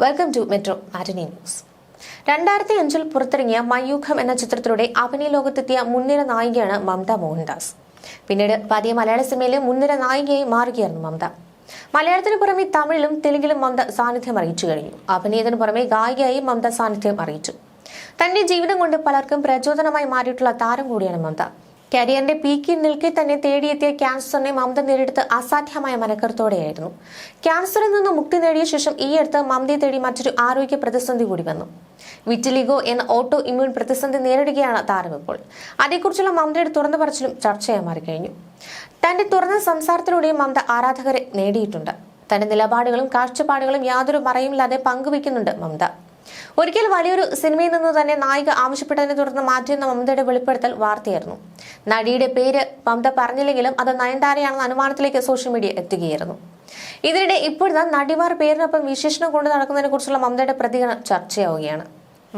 Welcome to metro matinee news രണ്ടായിരത്തി അഞ്ചിൽ പുറത്തിറങ്ങിയ മയൂഖം എന്ന ചിത്രത്തിലൂടെ അഭിനയ ലോകത്തെത്തിയ മുൻനിര നായികയാണ് മമത മോഹൻദാസ്. പിന്നീട് പതിയെ മലയാള സിനിമയിലെ മുൻനിര നായികയായി മാറുകയായിരുന്നു മമത. മലയാളത്തിന് പുറമെ തമിഴിലും തെലുങ്കിലും മമത സാന്നിധ്യം അറിയിച്ചു കഴിഞ്ഞു. അഭിനയത്തിന് പുറമെ ഗായികയായി മമത സാന്നിധ്യം അറിയിച്ചു. തന്റെ ജീവിതം കൊണ്ട് പലർക്കും പ്രചോദനമായി മാറിയിട്ടുള്ള താരം കൂടിയാണ് മമത. കരിയറിന്റെ പീക്കിൽ നിൽക്കെ തന്നെ തേടിയെത്തിയ ക്യാൻസറിനെ മമത നേരിടുത്ത് അസാധ്യമായ മനക്കരുത്തോടെയായിരുന്നു. ക്യാൻസറിൽ നിന്ന് മുക്തി നേടിയ ശേഷം ഈ അടുത്ത് മമതയെ തേടി മറ്റൊരു ആരോഗ്യ പ്രതിസന്ധി കൂടി വന്നു. വിറ്റിലിഗോ എന്ന ഓട്ടോ ഇമ്മ്യൂൺ പ്രതിസന്ധി നേരിടുകയാണ് താരം ഇപ്പോൾ അതേക്കുറിച്ചുള്ള മമതയുടെ തുറന്നു പറച്ചിലും ചർച്ചയായി മാറിക്കഴിഞ്ഞു. തന്റെ തുറന്ന സംസാരത്തിലൂടെയും മമത ആരാധകരെ നേടിയിട്ടുണ്ട്. തന്റെ നിലപാടുകളും കാഴ്ചപ്പാടുകളും യാതൊരു മറയുമില്ലാതെ പങ്കുവയ്ക്കുന്നുണ്ട് മമത. ഒരിക്കൽ വലിയൊരു സിനിമയിൽ നിന്ന് തന്നെ നായിക ആവശ്യപ്പെട്ടതിനെ തുടർന്ന് മാറ്റിയെന്ന മമതയുടെ വെളിപ്പെടുത്തൽ വാർത്തയായിരുന്നു. നടിയുടെ പേര് മമത പറഞ്ഞില്ലെങ്കിലും അത് നയൻതാരയാണെന്ന അനുമാനത്തിലേക്ക് സോഷ്യൽ മീഡിയ എത്തുകയായിരുന്നു. ഇതിനിടെ ഇപ്പോഴത്തെ നടിമാർ പേരിനൊപ്പം വിശേഷണം കൊണ്ട് നടക്കുന്നതിനെ കുറിച്ചുള്ള മമതയുടെ പ്രതികരണം ചർച്ചയാവുകയാണ്.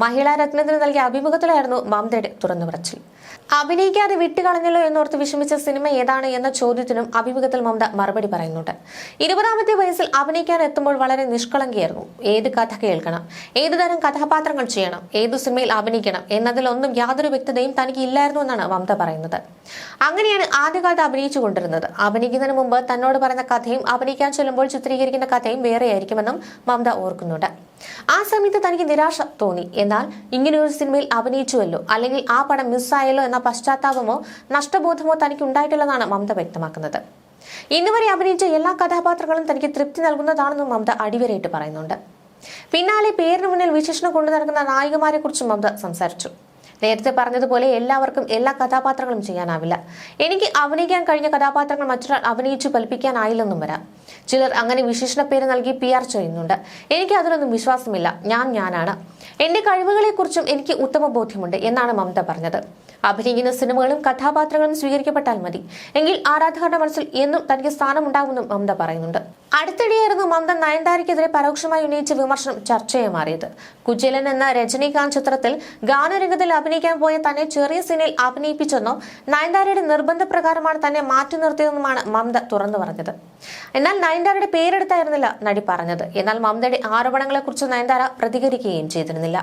മഹിളാ രത്നത്തിന് നൽകിയ അഭിമുഖത്തിലായിരുന്നു മമതയുടെ തുറന്നു പറച്ചിൽ. അഭിനയിക്കാതെ വിട്ടുകളഞ്ഞല്ലോ എന്നോർത്ത് വിഷമിച്ച സിനിമ ഏതാണ് എന്ന ചോദ്യത്തിനും അഭിമുഖത്തിൽ മമത മറുപടി പറയുന്നുണ്ട്. ഇരുപതാമത്തെ വയസ്സിൽ അഭിനയിക്കാൻ എത്തുമ്പോൾ വളരെ നിഷ്കളങ്കിയായിരുന്നു. ഏത് കഥ കേൾക്കണം ഏത് തരം കഥാപാത്രങ്ങൾ ചെയ്യണം ഏതു സിനിമയിൽ അഭിനയിക്കണം എന്നതിലൊന്നും യാതൊരു വ്യക്തതയും തനിക്ക് ഇല്ലായിരുന്നു എന്നാണ് മമത പറയുന്നത്. അങ്ങനെയാണ് ആദ്യകാലത്ത് അഭിനയിച്ചു കൊണ്ടിരുന്നത്. അഭിനയിക്കുന്നതിന് മുമ്പ് തന്നോട് പറയുന്ന കഥയും അഭിനയിക്കാൻ ചെല്ലുമ്പോൾ ചിത്രീകരിക്കുന്ന കഥയും വേറെയായിരിക്കുമെന്നും മമത ഓർക്കുന്നുണ്ട്. ആ സമയത്ത് തനിക്ക് നിരാശ തോന്നി. എന്നാൽ ഇങ്ങനെയൊരു സിനിമയിൽ അഭിനയിച്ചുവല്ലോ. അല്ലെങ്കിൽ ആ പടം മിസ്സായല്ലോ എന്ന പശ്ചാത്താപമോ നഷ്ടബോധമോ തനിക്ക് ഉണ്ടായിട്ടില്ലെന്നാണ് മമത വ്യക്തമാക്കുന്നത്. ഇന്നുവരെ അഭിനയിച്ച എല്ലാ കഥാപാത്രങ്ങളും തനിക്ക് തൃപ്തി നൽകുന്നതാണെന്നും മമത അടിവരയിട്ട് പറയുന്നുണ്ട്. പിന്നാലെ പേരിന് മുന്നിൽ വിശേഷണം കൊണ്ടു നടക്കുന്ന നായികമാരെ കുറിച്ചും മമത സംസാരിച്ചു. നേരത്തെ പറഞ്ഞതുപോലെ എല്ലാവർക്കും എല്ലാ കഥാപാത്രങ്ങളും ചെയ്യാനാവില്ല. എനിക്ക് അഭിനയിക്കാൻ കഴിഞ്ഞ കഥാപാത്രങ്ങൾ മറ്റൊരാൾ അഭിനയിച്ചു ഫലിപ്പിക്കാനായില്ലെന്നും വരാം. ചിലർ അങ്ങനെ വിശേഷണ പേര് നൽകി പി ആർ ചെയ്യുന്നുണ്ട്. എനിക്ക് അതിനൊന്നും വിശ്വാസമില്ല. ഞാൻ ഞാനാണ്. എന്റെ കഴിവുകളെക്കുറിച്ചും എനിക്ക് ഉത്തമ ബോധ്യമുണ്ട് എന്നാണ് മമത പറഞ്ഞത്. അഭിനയിക്കുന്ന സിനിമകളും കഥാപാത്രങ്ങളും സ്വീകരിക്കപ്പെട്ടാൽ മതി. എങ്കിൽ ആരാധകരുടെ മനസ്സിൽ എന്നും തനിക്ക് സ്ഥാനമുണ്ടാകുമെന്നും മമത പറയുന്നുണ്ട്. അടുത്തിടെയായിരുന്നു മമത നയൻതാരയ്ക്കെതിരെ പരോക്ഷമായി ഉന്നയിച്ച വിമർശനം ചർച്ചയായി മാറിയത്. കുജലൻ എന്ന രജനീകാന്ത് ചിത്രത്തിൽ ഗാനരംഗത്തിൽ അഭിനയിക്കാൻ പോയ തന്നെ ചെറിയ സിനിമയിൽ അഭിനയിപ്പിച്ചെന്നോ നയൻതാരയുടെ നിർബന്ധപ്രകാരമാണ് തന്നെ മാറ്റി നിർത്തിയതെന്നുമാണ് മമത തുറന്നു പറഞ്ഞത്. എന്നാൽ നയൻതാരയുടെ പേരെടുത്തായിരുന്നില്ല നടി പറഞ്ഞത്. എന്നാൽ മമതയുടെ ആരോപണങ്ങളെക്കുറിച്ച് നയൻതാര പ്രതികരിക്കുകയും ചെയ്തിരുന്നില്ല.